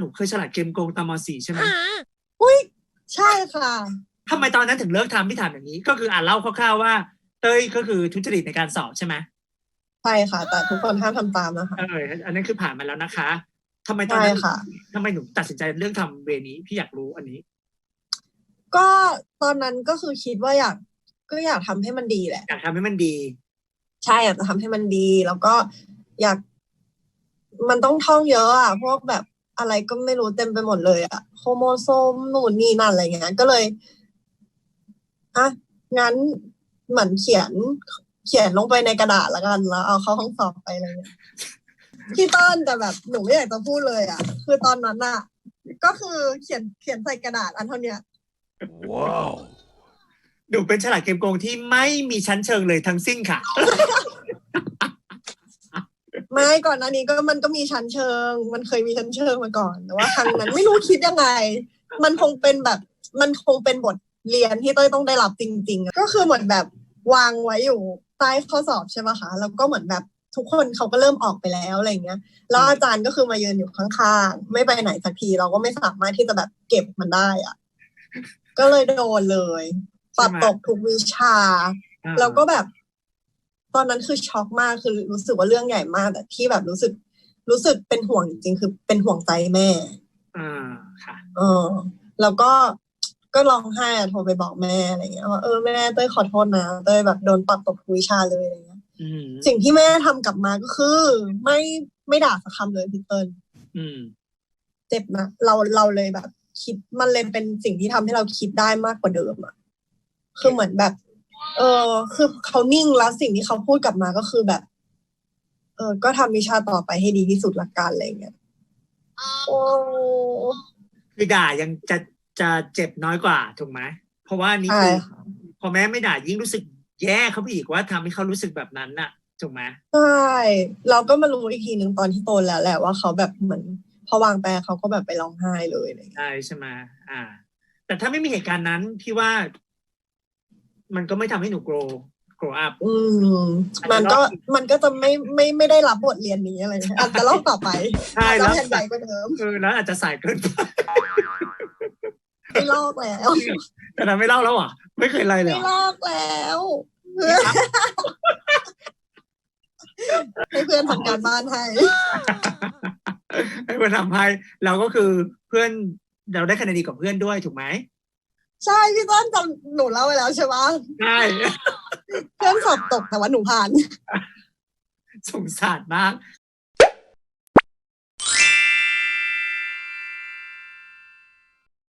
หนูเคยฉลาดเกมโกงตอนม .4 ใช่ไหมใช่ค่ะทำไมตอนนั้นถึงเลิกทำพี่ถามอย่างนี้ ก็คืออ่านเล่าคร่าวๆว่า เต้ยก็คือทุจริตในการสอบใช่ไหมใช่ค่ะ แต่ทุกคนห้ามทำตามนะคะ เอออันนั้นคือผ่านมาแล้วนะคะทำไมตอนใช่นั้นค่ะ ทำไมหนูตัดสินใจเรื่องทำเวนี้พี่อยากรู้อันนี้ ก็ตอนนั้นก็คือคิดว่าอยากก็อยากทำให้มันดีแหละ อยากทำให้มันดี ใช่อยากจะทำให้มันดี แล้วก็อยาก มันต้องท่องเยอะอะพวกแบบ อะไรก็ไม่รู้เต็มไปหมดเลยอะโครโมโซมนู่นนี่นั่นอะไรเงี้ยก็เลยอะงั้นเหมือนเขียน เขียนลงไปในกระดาษแล้วกันแล้ว เอาเข้าห้องสอบไปอะไรเงี้ยพี่ต้นแต่แบบหนูไม่อยากจะพูดเลยอะคือตอนนั้นอะก็คือเขียนเขียนใส่กระดาษอันเท่าเนี้ย Wow. หนูเป็นฉลาดเกมโกงที่ไม่มีชั้นเชิงเลยทั้งสิ้นค่ะ ไม่ก่อนหน้านี้ก็มันก็มีชั้นเชิง มันเคยมีชั้นเชิงมาก่อนแต่ว่าครั้งนั้นไม่รู้คิดยังไง มันคงเป็นแบบ มันคงเป็นบทเรียนที่เต้ยต้องได้รับจริง ๆ ก็คือเหมือนแบบวางไว้อยู่ใต้ข้อสอบใช่ไหมคะแล้วก็เหมือนแบบทุกคนเขาก็เริ่มออกไปแล้วอะไรเงี้ย แล้วอาจารย์ก็คือมายืนอยู่ข้างๆ ไม่ไปไหนสักทีเราก็ไม่สามารถที่จะแบบเก็บมันได้อะก็เลยโดนเลยปัดตกทุกวิชาอ่าแล้วก็แบบ ตอนนั้นคือช็อกมากคือรู้สึกว่าเรื่องใหญ่มากแต่ที่แบบรู้สึกรู้สึกเป็นห่วงจริงๆคือเป็นห่วงใจแม่ อ่าค่ะเออแล้วก็ก็ร้องไห้อะโทรไปบอกแม่อะไรเงี้ยว่าเออแม่เต้ยขอโทษนะเต้ยแบบโดนปัดตกทุกวิชาเลยอะไรเงี้ยอืมสิ่งที่แม่ทำกลับมาก็คือ ไม่ไม่ด่าสักคำเลยพี่เติ้ลอืมเจ็บนะเราเราเลยแบบ คิดมันเลยเป็นสิ่งที่ทำให้เราคิดได้มากกว่าเดิมอะคือเหมือนแบบ เออ คือเขานิ่งแล้วสิ่งที่เขาพูดกลับมาก็คือแบบ เออ ก็ทำวิชาต่อไปให้ดีที่สุดละกันอะไรเงี้ยโอ้คือด่ายังจะจะเจ็บน้อยกว่าถูกไหมเพราะว่านี่ใช่คือค่ะพอแม่ไม่ด่ายิ่งรู้สึกแย่เขาไปอีกว่าทำให้เขารู้สึกแบบนั้นน่ะถูกไหมใช่เราก็มารู้อีกทีหนึ่งตอนที่โตแล้วแหละว่าเขาแบบเหมือนพอวางไปเขาก็แบบไปร้องไห้เลยอะไรเงี้ยใช่ใช่ไหมอ่า แต่ถ้าไม่มีเหตุการณ์นั้นพี่ว่า มันก็ไม่ทำให้หนู grow grow up อืมมันก็มันก็จะไม่ไม่ไม่ได้รับบทเรียนนี้อะไรเงี้ยอาจจะเล่าต่อไปใช่อาจจะแล้วแผ่นใหญ่กว่าเดิมเออแล้วอาจจะสายเกินไปไม่ลอกแล้วแต่นั้นไม่เล่าแล้วเหรอะไม่เคยไล่เลยไม่เหรลออกแล้วให้เพื่อนทำการบ้านให้ให้เพื่อนทำให้เราก็คือเพื่อนเราได้คะแนนดีกว่าเพื่อนด้วยถูกไหม ใช่พี่ต้นจำหนูเล่าไปแล้วใช่ปะใช่เพื่อนสอบตกแต่ว่าหนูผ่าน สงสารมาก